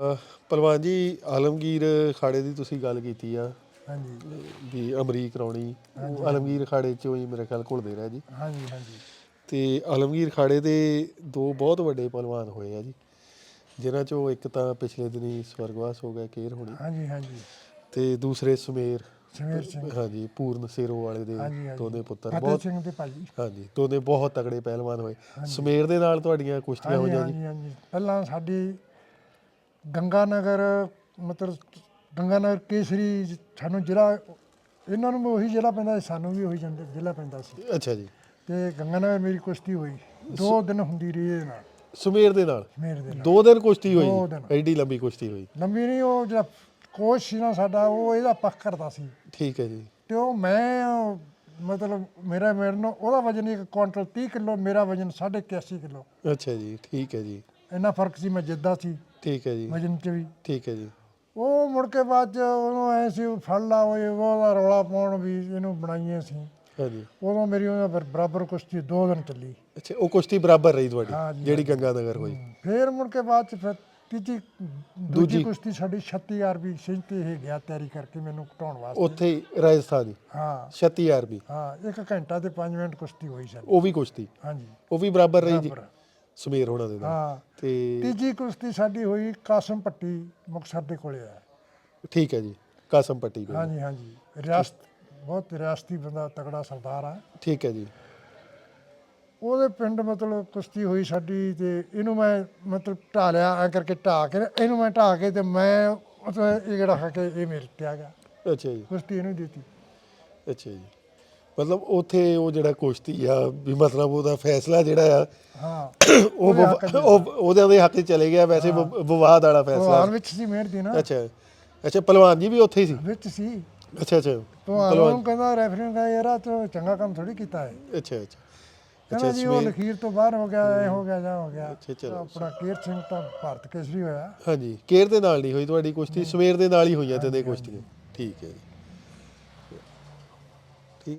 ਪਹਿਲਵਾਨ ਜੀ ਆਲਮਗੀਰ ਖਾੜੇ ਦੀ ਤੁਸੀਂ ਗੱਲ ਕੀਤੀ ਆ। ਹਾਂਜੀ। ਵੀ ਅਮਰੀਕ ਰੌਣੀ ਉਹ ਆਲਮਗੀਰ ਖਾੜੇ ਚੋਂ ਹੀ ਮੇਰੇ ਖਿਆਲ ਘੁਲਦੇ ਰਹੇ ਜੀ। ਹਾਂਜੀ ਹਾਂਜੀ। ਤੇ ਆਲਮਗੀਰ ਖਾੜੇ ਦੇ ਦੋ ਬਹੁਤ ਵੱਡੇ ਪਹਿਲਵਾਨ ਹੋਏ ਆ ਜੀ ਜਿਨ੍ਹਾਂ ਚੋਂ ਇੱਕ ਤਾਂ ਪਿਛਲੇ ਦਿਨੀ ਸਵਰਗਵਾਸ ਹੋ ਗਿਆ ਕੇਰ ਹੋਣੀ ਹਾਂਜੀ ਹਾਂਜੀ। ਤੇ ਦੂਸਰੇ ਸੁਮੇਰ ਸਮੀਰ ਸਿੰਘ। ਹਾਂਜੀ ਪੂਰਨ ਸੇਰੋ ਵਾਲੇ ਦੇ। ਦੋਨੇ ਪੁੱਤਰ। ਬਹੁਤ ਸਿੰਘ ਤੇ ਭਾਜੀ ਹਾਂਜੀ ਦੋਨੇ ਬਹੁਤ ਤਗੜੇ ਪਹਿਲਵਾਨ ਹੋਏ। ਸੁਮੇਰ ਦੇ ਨਾਲ ਤੁਹਾਡੀਆਂ ਕੁਸ਼ਤੀਆਂ ਹੋਈਆਂ ਜੀ। ਹਾਂਜੀ ਹਾਂਜੀ। ਪਹਿਲਾਂ ਸਾਡੀ ਗੰਗਾ ਨਗਰ ਮਤਲਬ ਗੰਗਾ ਨਗਰ ਕੇਸਰੀ ਸਾਨੂੰ ਜ਼ਿਲ੍ਹਾ ਇਹਨਾਂ ਨੂੰ ਵੀ ਉਹੀ ਜ਼ਿਲ੍ਹਾ ਪੈਂਦਾ ਸੀ ਸਾਨੂੰ ਵੀ ਉਹੀ ਜਾਂਦੇ ਜ਼ਿਲ੍ਹਾ ਪੈਂਦਾ ਸੀ। ਅੱਛਾ ਜੀ। ਤੇ ਗੰਗਾ ਨਗਰ ਮੇਰੀ ਕੁਸ਼ਤੀ ਹੋਈ। ਦੋ ਦਿਨ ਹੁੰਦੀ ਰਹੀ ਇਹਦੇ ਨਾਲ। ਸੁਮੇਰ ਦੇ ਨਾਲ? ਮੇਰੇ ਦੇ ਨਾਲ। ਦੋ ਦਿਨ ਕੁਸ਼ਤੀ ਦੋ ਹੋਈ ਦਿਨ। ਐਡੀ ਲੰਬੀ ਕੁਸ਼ਤੀ ਹੋਈ। ਲੰਬੀ ਨਹੀਂ ਉਹ ਜਿਹੜਾ ਕੋਚ ਸੀ ਨਾ ਸਾਡਾ ਉਹ ਇਹਦਾ ਪੱਖ ਕਰਦਾ ਸੀ। ਠੀਕ ਹੈ ਜੀ। ਤੇ ਉਹ ਮੈਂ ਉਹ ਮਤਲਬ ਮੇਰਾ ਮੇਰੇ ਨਾਲ ਉਹਦਾ ਵਜਨ ਇੱਕ ਕੁਆਂਟਲ 30 ਕਿਲੋ ਮੇਰਾ ਵਜਨ 81 ਕਿਲੋ। ਅੱਛਾ ਜੀ ਠੀਕ ਹੈ ਜੀ। ਇੰਨਾ ਫ਼ਰਕ ਸੀ ਮੈਂ ਜਿੱਦਾਂ ਸੀ। ਠੀਕ ਹੈ ਜੀ। ਵਜਨ 'ਚ ਵੀ। ਠੀਕ ਹੈ ਜੀ। ਉਹ ਮੁੜ ਕੇ ਬਾਅਦ ਚ ਉਹਨੂੰ ਐ ਸੀ ਫੜ ਲਾ ਓਏ ਉਹਦਾ ਰੌਲਾ ਪਾਉਣ ਵੀ ਇਹਨੂੰ ਬਣਾਈਏ ਸੀ। ਹਾਂਜੀ ਉਦੋਂ ਮੇਰੀ ਉਹਨਾਂ ਫਿਰ ਬਰਾਬਰ ਕੁਸ਼ਤੀ ਦੋ ਦਿਨ ਚੱਲੀ। ਅੱਛਾ ਉਹ ਕੁਸ਼ਤੀ ਬਰਾਬਰ ਰਹੀ ਤੁਹਾਡੀ ਹਾਂ ਜੀ, ਜਿਹੜੀ ਗੰਗਾ ਨਗਰ ਹੋਈ। ਫਿਰ ਮੁੜ ਕੇ ਬਾਅਦ ਚ ਫਿਰ ਤੀਜੀ ਦੂਜੀ। ਦੂਜੀ। ਕੁਸ਼ਤੀ ਸਾਡੀ 36 ਆਰਬੀ ਸਿੰਘ ਤੇ ਇਹ ਗਿਆ ਤਿਆਰੀ ਕਰਕੇ ਮੈਨੂੰ ਘਟਾਉਣ ਵਾਸਤੇ। ਉੱਥੇ ਹੀ ਰਾਜਸਥਾਨੀ ਹਾਂ। 36 ਆਰਬੀ ਹਾਂ ਇੱਕ ਘੰਟਾ ਤੇ 5 ਮਿੰਟ ਕੁਸ਼ਤੀ ਹੋਈ ਸਾਡੀ। ਉਹ ਵੀ ਕੁਸ਼ਤੀ? ਹਾਂਜੀ ਉਹ ਵੀ ਬਰਾਬਰ ਰਹੀ ਜੀ? ਬਰਾਬਰ। ਸਮੀਰ ਹੋਣਾ ਦੇ ਨਾਲ। ਹਾਂ। ਤੇ ਤੀਜੀ ਕੁਸ਼ਤੀ ਸਾਡੀ ਹੋਈ ਕਾਸਮ ਪੱਟੀ ਮੁਕਤਸਰ ਦੇ ਕੋਲੇ ਆ। ਠੀਕ ਹੈ ਜੀ ਕਾਸਮ ਪੱਟੀ ਕੋਲ। ਹਾਂਜੀ ਹਾਂਜੀ। ਰਿਆਸਤ ਬਹੁਤ ਰਿਆਸਤੀ ਬੰਦਾ ਤਗੜਾ ਸਰਦਾਰ ਆ। ਠੀਕ ਹੈ ਜੀ। ਉਹਦੇ ਪਿੰਡ ਮਤਲਬ ਕੁਸ਼ਤੀ ਹੋਈ ਸਾਡੀ ਤੇ ਇਹਨੂੰ ਮੈਂ ਮਤਲਬ ਢਾ ਲਿਆ ਐ ਕਰਕੇ ਢਾ ਕੇ ਨਾ, ਇਹਨੂੰ ਮੈਂ ਢਾ ਕੇ ਤੇ ਮੈਂ ਮਤਲਬ ਇਹ ਜਿਹੜਾ ਕੇ ਇਹ ਮੇਰੇ ਤੇ ਆ ਗਿਆ। ਅੱਛਾ ਜੀ। ਕੁਸ਼ਤੀ ਇਹਨੂੰ ਦਿੱਤੀ। ਅੱਛਾ ਜੀ। ਮਤਲਬ ਉੱਥੇ ਉਹ ਜਿਹੜਾ ਕੁਸ਼ਤੀ ਆ ਵੀ ਮਤਲਬ ਉਹਦਾ ਫੈਸਲਾ ਜਿਹੜਾ ਆ ਹਾਂ। ਉਹ ਉਹਦੇ ਹੱਕ ਵਿਵਾ- ਉਹ ਉਹਦੇ 'ਚ ਚਲੇ ਗਿਆ ਵੈਸੇ ਵਿ- ਵਿਵਾਦ ਵਾਲਾ ਫੈਸਲਾ। ਹਾਲ ਵਿੱਚ ਸੀ ਮਿਹਰ ਦੀ ਨਾ। ਅੱਛਾ। ਅੱਛਾ ਪਹਿਲਵਾਨ ਜੀ ਵੀ ਉੱਥੇ ਹੀ ਸੀ? ਵਿੱਚ ਸੀ। ਅੱਛਾ ਅੱਛਾ। ਤੋਂ ਆਲੋਂ ਕਹਿੰਦਾ ਰੈਫਰੀ ਨੇ ਕਹਿੰਦਾ ਯਾਰ ਆਹ ਤੂੰ ਚੰਗਾ ਕੰਮ ਥੋੜੀ ਕੀਤਾ ਹੈ ਅੱਛਾ ਅੱਛਾ। ਕਹਿੰਦਾ ਜੀ ਉਹ ਲਖੀਰ ਤੋਂ ਬਾਹਰ ਹੋ ਗਿਆ ਐ ਹੋ ਗਿਆ ਜਾਂ ਹੋ ਗਿਆ। ਅੱਛਾ, ਚਲੋ। ਆਪਣਾ ਕੇਰ ਸਿੰਘ ਤਾਂ ਭਾਰਤ ਕੇਸਰੀ ਹੋਇਆ। ਹਾਂਜੀ ਕੇਰ ਦੇ ਨਾਲ ਨਹੀਂ ਹੋਈ ਤੁਹਾਡੀ ਕੁਸ਼ਤੀ ਸਵੇਰ ਦੇ ਨਾਲ ਹੀ ਹੋਈਆਂ ਤੇ ਦੇ ਕੁਸ਼ਤੀਆਂ ਠੀਕ ਹੈ ਜੀ।